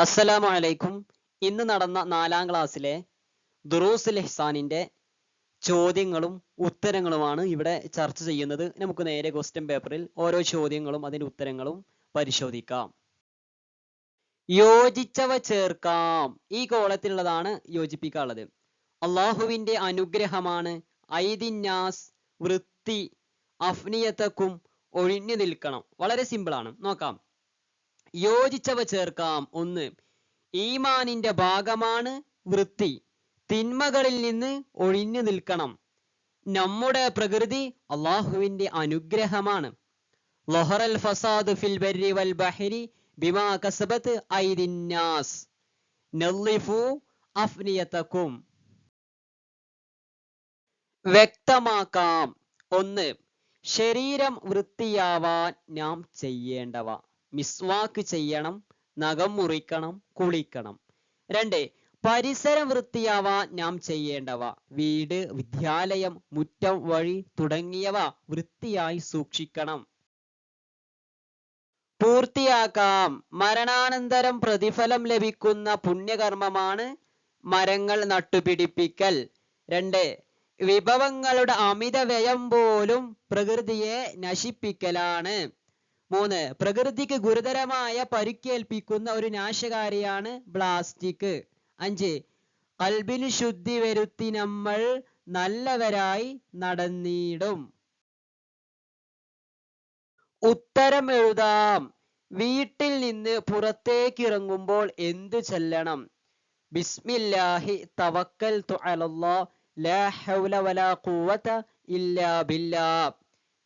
അസ്സലാമു അലൈക്കും ഇന്ന് നടന്ന നാലാം ക്ലാസ്സിലെ ദുറൂസുൽ ഇഹ്സാനിന്റെ ചോദ്യങ്ങളും ഉത്തരങ്ങളുമാണ് ഇവിടെ ചർച്ച ചെയ്യുന്നത്. നമുക്ക് നേരെ ക്വസ്റ്റ്യൻ പേപ്പറിൽ ഓരോ ചോദ്യങ്ങളും അതിന്റെ ഉത്തരങ്ങളും പരിശോധിക്കാം. യോജിച്ചവ ചേർക്കാം. ഈ കോളത്തിലുള്ളതാണ് യോജിപ്പിക്കാനുള്ളത്. അള്ളാഹുവിന്റെ അനുഗ്രഹമാണ് ഐദിന്യാസ് വൃത്തി അഫ്നിയത്തക്കും ഒഴിഞ്ഞു നിൽക്കണം. വളരെ സിമ്പിൾ ആണ്. നോക്കാം. യോജിച്ചവ ചേർക്കാം. ഒന്ന് ഈമാനിന്റെ ഭാഗമാണ് വൃത്തി. തിന്മകളിൽ നിന്ന് ഒഴിഞ്ഞു നിൽക്കണം. നമ്മുടെ പ്രകൃതി അള്ളാഹുവിന്റെ അനുഗ്രഹമാണ്. ലൊഹറൽ ഫസാദ് ഫിൽ ബർരി വൽ ബഹരി ബിമാ കസബത്ത് ഐദിന്നാസ് നള്ളിഫു അഫ്നിയത്തക്കും വ്യക്തമാക്കാം. ഒന്ന് ശരീരം വൃത്തിയാവാൻ നാം ചെയ്യേണ്ടവ. മിസ്വാക്ക് ചെയ്യണം നഖം മുറിക്കണം കുളിക്കണം. രണ്ട് പരിസരം വൃത്തിയാവാൻ നാം ചെയ്യേണ്ടവ. വീട് വിദ്യാലയം മുറ്റം വഴി തുടങ്ങിയവ വൃത്തിയായി സൂക്ഷിക്കണം. പൂർത്തിയാക്കാം. മരണാനന്തരം പ്രതിഫലം ലഭിക്കുന്ന പുണ്യകർമ്മമാണ് മരങ്ങൾ നട്ടുപിടിപ്പിക്കൽ. രണ്ട് വിഭവങ്ങളുടെ അമിത വ്യയം പോലും പ്രകൃതിയെ നശിപ്പിക്കലാണ്. മൂന്ന്. പ്രകൃതിക്ക് ഗുരുതരമായ പരിക്കേൽപ്പിക്കുന്ന ഒരു നാശകാരിയാണ് പ്ലാസ്റ്റിക് അഞ്ച്. കൽബിന് ശുദ്ധി വരുത്തി നമ്മൾ നല്ലവരായി നടന്നിടും. ഉത്തരം എഴുതാം. വീട്ടിൽ നിന്ന് പുറത്തേക്കിറങ്ങുമ്പോൾ എന്തു ചൊല്ലണം? ബിസ്മില്ലാഹി തവക്കൽ അലല്ലാഹ് ലാ ഹൗല വലാ ഖുവത ഇല്ലാ ബില്ലാഹ്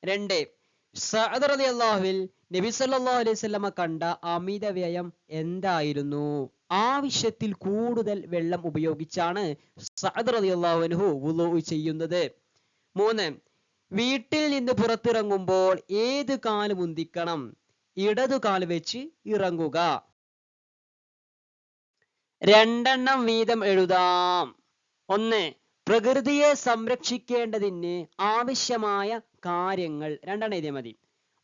രണ്ട്. സഅദ് റളിയല്ലാഹുവിൽ നബി സല്ലല്ലാഹു അലൈഹി വസല്ലമ കണ്ട അമിത വ്യയം എന്തായിരുന്നു? ആവശ്യത്തിൽ കൂടുതൽ വെള്ളം ഉപയോഗിച്ചാണ് സഅദ് റളിയല്ലാഹു അൻഹു വുളു ചെയ്യുന്നത്. മൂന്ന് വീട്ടിൽ നിന്ന് പുറത്തിറങ്ങുമ്പോൾ ഏത് കാൽ മുന്തിക്കണം? ഇടതു കാൽ വെച്ച് ഇറങ്ങുക. രണ്ടെണ്ണം വീതം എഴുതാം. ഒന്ന് പ്രകൃതിയെ സംരക്ഷിക്കേണ്ടതിന് ആവശ്യമായ കാര്യങ്ങൾ രണ്ടെണ്ണം എഴുതിയാൽ മതി.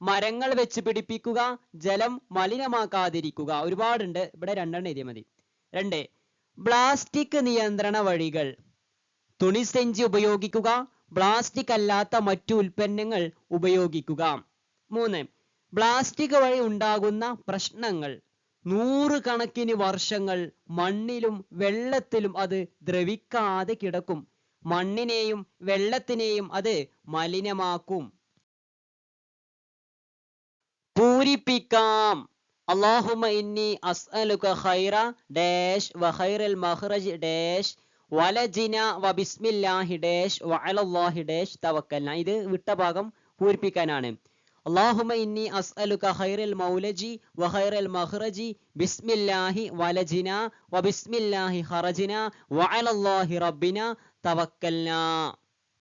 മരങ്ങൾ വെച്ച് പിടിപ്പിക്കുക ജലം മലിനമാക്കാതിരിക്കുക. ഒരുപാടുണ്ട്. ഇവിടെ രണ്ടെണ്ണം എഴുതിയാൽ മതി. രണ്ട് പ്ലാസ്റ്റിക് നിയന്ത്രണ വഴികൾ. തുണി സെഞ്ചി ഉപയോഗിക്കുക പ്ലാസ്റ്റിക് അല്ലാത്ത മറ്റു ഉൽപ്പന്നങ്ങൾ ഉപയോഗിക്കുക. മൂന്ന് പ്ലാസ്റ്റിക് വഴി ഉണ്ടാകുന്ന പ്രശ്നങ്ങൾ. നൂറുകണക്കിന് വർഷങ്ങൾ മണ്ണിലും വെള്ളത്തിലും അത് ദ്രവിക്കാതെ കിടക്കും. മണ്ണിനെയും വെള്ളത്തിനെയും അത് മലിനമാക്കും. പൂരിപ്പിക്കാം. അള്ളാഹുമ ഇന്നി അസ്അലുക ഖൈറ ഡാഷ് വഖൈറൽ മഖ്റജ് ഡാഷ് വലജിന വബിസ്മില്ലാഹി ഡാഷ് വഅലല്ലാഹി ഡാഷ് തവക്കൽന. ഇത് വിട്ട ഭാഗം പൂരിപ്പിക്കാനാണ്. اللهم إني أسألك خير المولج وخير المخرج بسم الله ولجنا وبسم الله خرجنا وعلى الله ربنا توكلنا.